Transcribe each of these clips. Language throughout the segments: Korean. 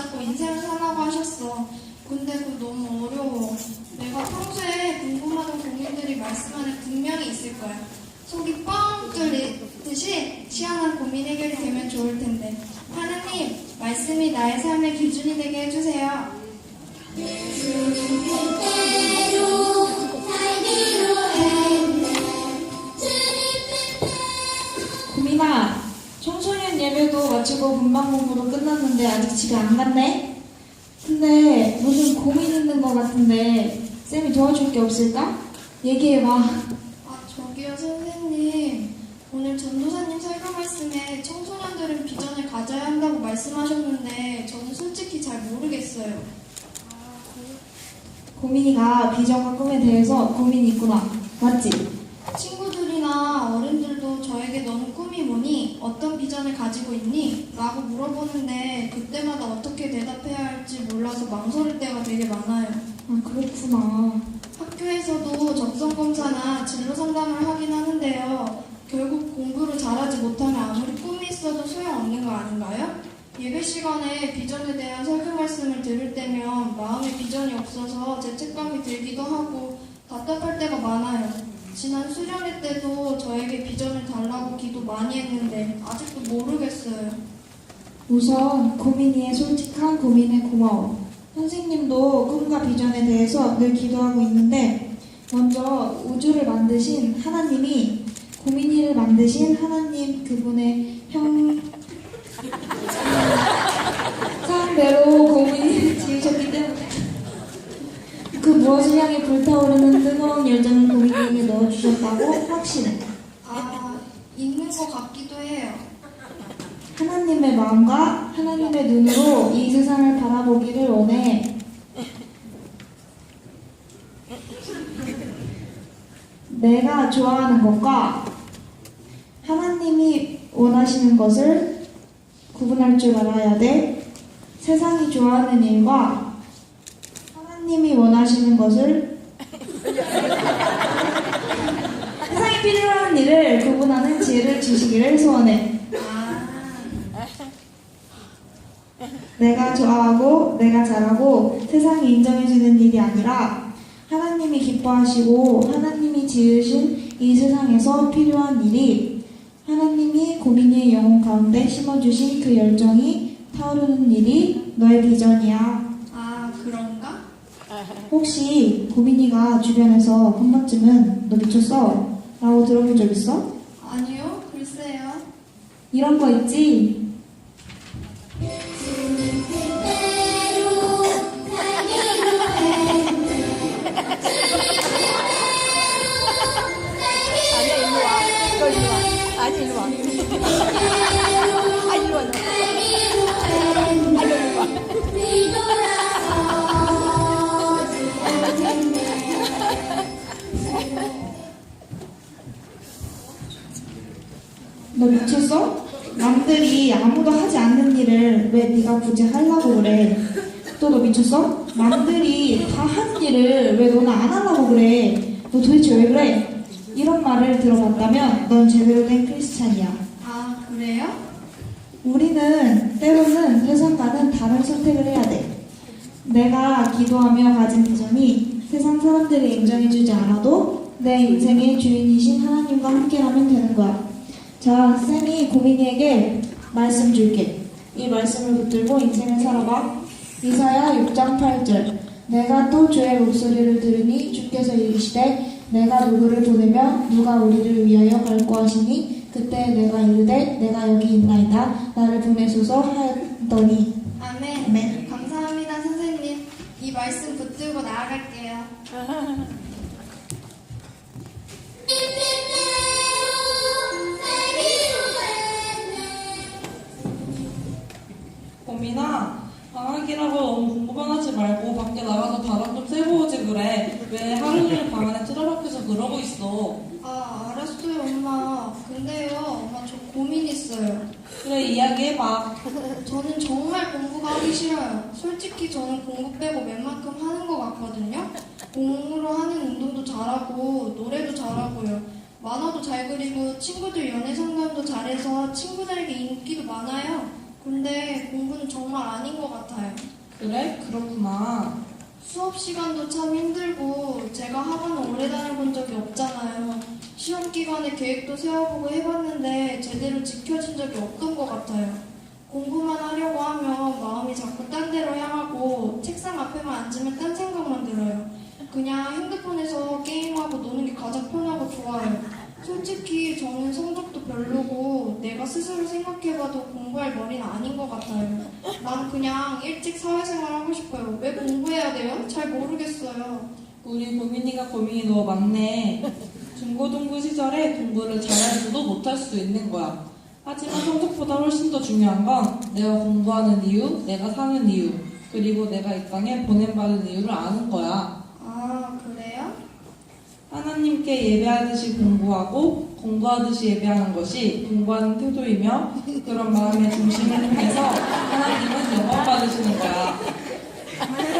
붙잡고 인생을 살라고 하셨어. 근데 그거 너무 어려워. 내가 평소에 궁금하던 고민들이 말씀 안에 분명히 있을 거야. 속이 뻥 뚫리듯이 희한한 고민 해결이 되면 좋을 텐데. 하느님, 말씀이 나의 삶의 기준이 되게 해주세요. 예배도 마치고 분방 공부도 끝났는데 아직 집에 안 갔네? 근데 무슨 고민 있는 것 같은데 쌤이 도와줄 게 없을까? 얘기해봐. 아, 저기요, 선생님. 오늘 전도사님 설교 말씀에 청소년들은 비전을 가져야 한다고 말씀하셨는데, 저는 솔직히 잘 모르겠어요. 고민이가 비전과 꿈에 대해서 고민이 있구나. 맞지? 친구들이나 어른들도 저에게 너는 꿈이? 어떤 비전을 가지고 있니? 라고 물어보는데, 그때마다 어떻게 대답해야 할지 몰라서 망설일 때가 되게 많아요. 아, 그렇구나. 학교에서도 적성 검사나 진로 상담을 하긴 하는데요. 결국 공부를 잘하지 못하면 아무리 꿈이 있어도 소용없는 거 아닌가요? 예배 시간에 비전에 대한 설교 말씀을 들을 때면 마음에 비전이 없어서 죄책감이 들기도 하고 답답할 때가 많아요. 지난 수련회 때도 저에게 비전을 달라고 기도 많이 했는데 아직도 모르겠어요. 우선 고민이의 솔직한 고민에 고마워. 선생님도 꿈과 비전에 대해서 늘 기도하고 있는데 먼저 우주를 만드신 하나님이 고민이를 만드신 하나님 그분의 형 상대로 고민이를 지으셨기 때문에 그 무엇을 향해 불타오르는 뜨거운 열정을 고민이에게 넣어주셨다고 확신해. 아, 있는 것 같기도 해요. 하나님의 마음과 하나님의 눈으로 이 세상을 바라보기를 원해. 내가 좋아하는 것과 하나님이 원하시는 것을 구분할 줄 알아야 돼. 세상이 좋아하는 일과 하나님이 원하시는 것을 세상에 필요한 일을 구분하는 지혜를 주시기를 소원해. 아, 내가 좋아하고 내가 잘하고 세상이 인정해주는 일이 아니라 하나님이 기뻐하시고 하나님이 지으신 이 세상에서 필요한 일이 하나님이 고민의 영혼 가운데 심어주신 그 열정이 타오르는 일이 너의 비전이야. 아, 그런가? 혹시 고민이가 주변에서 한 번쯤은 너 미쳤어? 라고 들어본 적 있어? 아니요, 글쎄요. 이런 거 있지? 미쳤어? 남들이 아무도 하지 않는 일을 왜 네가 굳이 하려고 그래? 또 너 미쳤어? 남들이 다 하는 일을 왜 너는 안 하려고 그래? 너 도대체 왜 그래? 이런 말을 들어봤다면 넌 제대로 된 크리스찬이야. 아, 그래요? 우리는 때로는 세상과는 다른 선택을 해야 돼. 내가 기도하며 가진 비전이 세상 사람들이 인정해주지 않아도 내 인생의 주인이신 하나님과 함께하면 되는 거야. 자, 쌤이 고민이에게 말씀 줄게. 이 말씀을 붙들고 인생을 살아봐. 이사야 6장 8절. 내가 또 주의 목소리를 들으니 주께서 이르시되 내가 누구를 보내며 누가 우리를 위하여 갈고 하시니 그때 내가 이르되 내가 여기 있나이다 나를 보내소서 하였더니 아멘. 아멘. 감사합니다, 선생님. 이 말씀 붙들고 나아갈게요. 이야기해봐. 저는 정말 공부가 하기 싫어요. 솔직히 저는 공부 빼고 웬만큼 하는 것 같거든요. 공으로 하는 운동도 잘하고 노래도 잘하고요. 만화도 잘 그리고 친구들 연애 상담도 잘해서 친구들에게 인기도 많아요. 근데 공부는 정말 아닌 것 같아요. 그래? 그렇구나. 수업 시간도 참 힘들고 제가 학원을 오래 다녀본 적이 없잖아요. 시험 기간에 계획도 세워보고 해봤는데 제대로 지켜진 적이 없던 것 같아요. 공부만 하려고 하면 마음이 자꾸 딴 데로 향하고 책상 앞에만 앉으면 딴 생각만 들어요. 그냥 핸드폰에서 게임하고 노는 게 가장 편하고 좋아요. 솔직히 저는 성적도 별로고 내가 스스로 생각해봐도 공부할 머리는 아닌 것 같아요. 난 그냥 일찍 사회생활 하고 싶어요. 왜 공부해야 돼요? 잘 모르겠어요. 우리 고민이가 고민이 너무 많네. 중고등부 시절에 공부를 잘할 수도 못할 수도 있는 거야. 하지만 성적보다 훨씬 더 중요한 건 내가 공부하는 이유, 내가 사는 이유, 그리고 내가 이 땅에 보냄받은 이유를 아는 거야. 아, 그래요? 하나님께 예배하듯이 공부하고 공부하듯이 예배하는 것이 공부하는 태도이며 그런 마음의 중심을 통해서 하나님은 영광 받으시는 거야.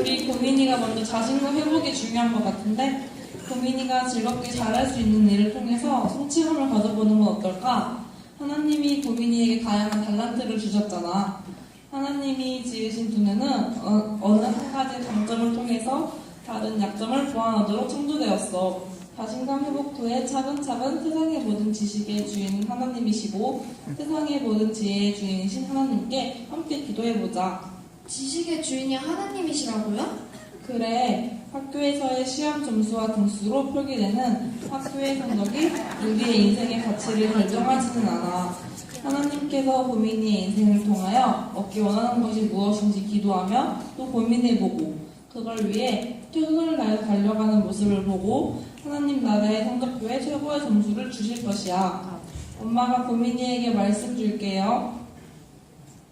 우리 고민이가 먼저 자신감 회복이 중요한 것 같은데 고민이가 즐겁게 잘할 수 있는 일을 통해서 성취감을 가져보는 건 어떨까? 하나님이 고민이에게 다양한 달란트를 주셨잖아. 하나님이 지으신 두뇌는 어, 어느 한 가지 장점을 통해서 다른 약점을 보완하도록 창조되었어. 자신감 회복 후에 차근차근 세상의 모든 지식의 주인은 하나님이시고 세상의 모든 지혜의 주인이신 하나님께 함께 기도해보자. 지식의 주인이 하나님이시라고요? 그래, 학교에서의 시험 점수와 등수로 표기되는 학교의 성적이 우리의 인생의 가치를 결정하지는 않아. 하나님께서 고민이의 인생을 통하여 얻기 원하는 것이 무엇인지 기도하며 또 고민해보고 그걸 위해 최선을 다해 달려가는 모습을 보고 하나님 나라의 성적표에 최고의 점수를 주실 것이야. 엄마가 고민이에게 말씀 줄게요.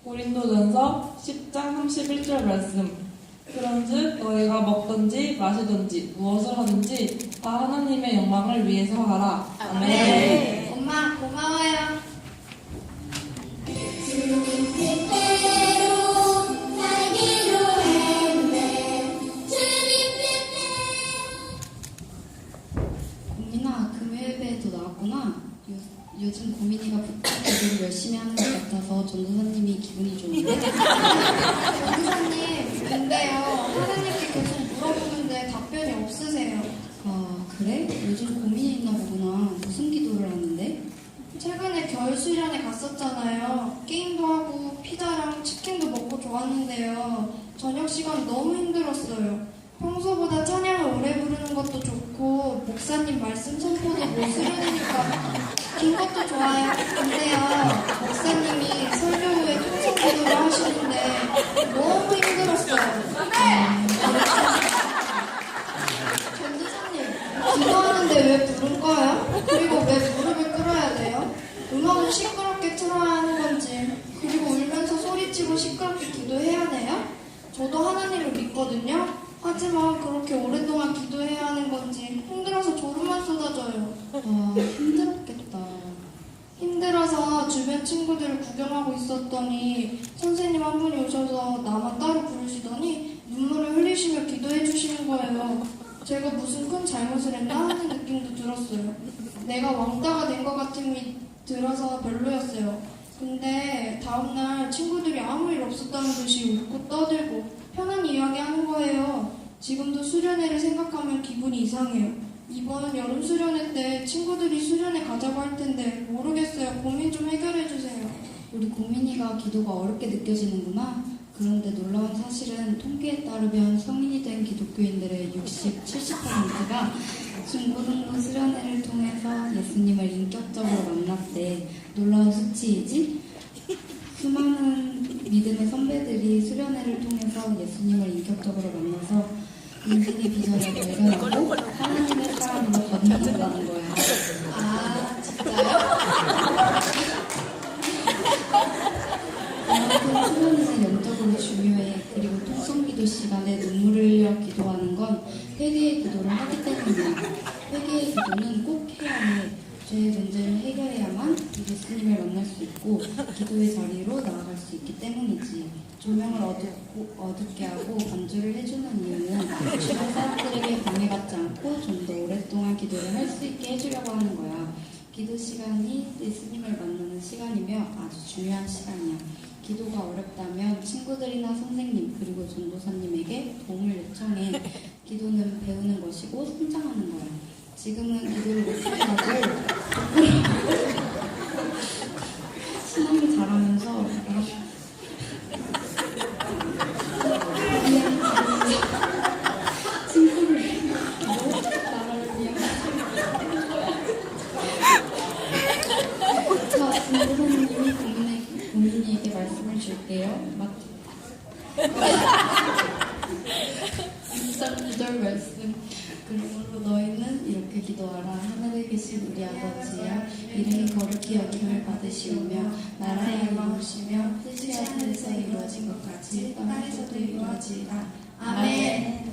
고린도전서 10장 31절 말씀. 그런즉 너희가 먹든지 마시든지 무엇을 하든지 다 하나님의 영광을 위해서 하라. 아멘. 엄마, 고마워요. 없으세요. 아 그래? 요즘 고민이 있나 보구나. 무슨 기도를 하는데? 최근에 겨울 수련회 갔었잖아요. 게임도 하고 피자랑 치킨도 먹고 좋았는데요. 저녁 시간 너무 힘들었어요. 평소보다 찬양을 오래 부르는 것도 좋고 목사님 말씀 선포도 못 수련이니까 긴 것도 좋아요. 근데요, 목사님이 설교 후에 통성 기도를 하시는데 너무 힘들었어요. 전도사님, 기도하는데 왜 부를까요? 그리고 왜 무릎을 꿇어야 돼요? 음악은 시끄럽게 틀어야 하는 건지, 그리고 울면서 소리치고 시끄럽게 기도해야 돼요? 저도 하나님을 믿거든요. 하지만 그렇게 오랫동안 기도해야 하는 건지 힘들어서 졸음만 쏟아져요. 아 힘들었겠다. 힘들어서 주변 친구들을 구경하고 있었더니 선생님 한 분이 오셔서 나만 따로 부르시더니 눈물을 흘리시며 기도해 주시는 거예요. 제가 무슨 큰 잘못을 했나 하는 느낌도 들었어요. 내가 왕따가 된 것 같음이 들어서 별로였어요. 근데 다음날 친구들이 아무 일 없었다는 듯이 웃고 떠들고 편한 이야기 하는 거예요. 지금도 수련회를 생각하면 기분이 이상해요. 이번 여름 수련회 때 친구들이 수련회 가자고 할 텐데 모르겠어요. 고민 좀 해결해 주세요. 우리 고민이가 기도가 어렵게 느껴지는구나. 그런데 놀라운 사실은 통계에 따르면 성인이 된 기독교인들의 60, 70%가 중고등부 수련회를 통해서 예수님을 인격적으로 만났대. 놀라운 수치이지? 수많은 믿음의 선배들이 수련회를 통해서 예수님을 인격적으로 만나서 인생의 비전을 발견하고 하나님의 사랑으로 거야. 아 진짜요? 그만큼 수련회는 영적으로 중요해. 그리고 통성기도 시간에 눈물을 흘려 기도하는 건 회개의 기도를 하기 때문이야. 회개의 기도는 꼭 해야 해. 죄의 문제를 해결해야만 예수님을 만날 수 있고 기도의 자리로 나아갈 수 있기 때문이지. 조명을 어둡고, 어둡게 하고 반주를 해주는 이유는 주변 사람들에게 방해받지 않고 좀 더 오랫동안 기도를 할 수 있게 해주려고 하는 거야. 기도 시간이 예수님을 만나는 시간이며 아주 중요한 시간이야. 기도가 어렵다면 친구들이나 선생님 그리고 전도사님에게 도움을 요청해. 기도는 배우는 것이고 성장하는 거야. 지금은 기도를 못하고 신앙이 자라면서 친구를 나라를 위한 자, 전도사님이 고민에, 고민이에게 말씀을 줄게요. 맞 2절 말씀. 그러므로 너희는 이렇게 기도하라. 하늘에 계신 우리 아버지여 이름이 거룩히 여김을 받으시오며 나라의 이루시며 뜻이 하늘에서 이루어진 것 같이 땅에서도 이루어지라. 아멘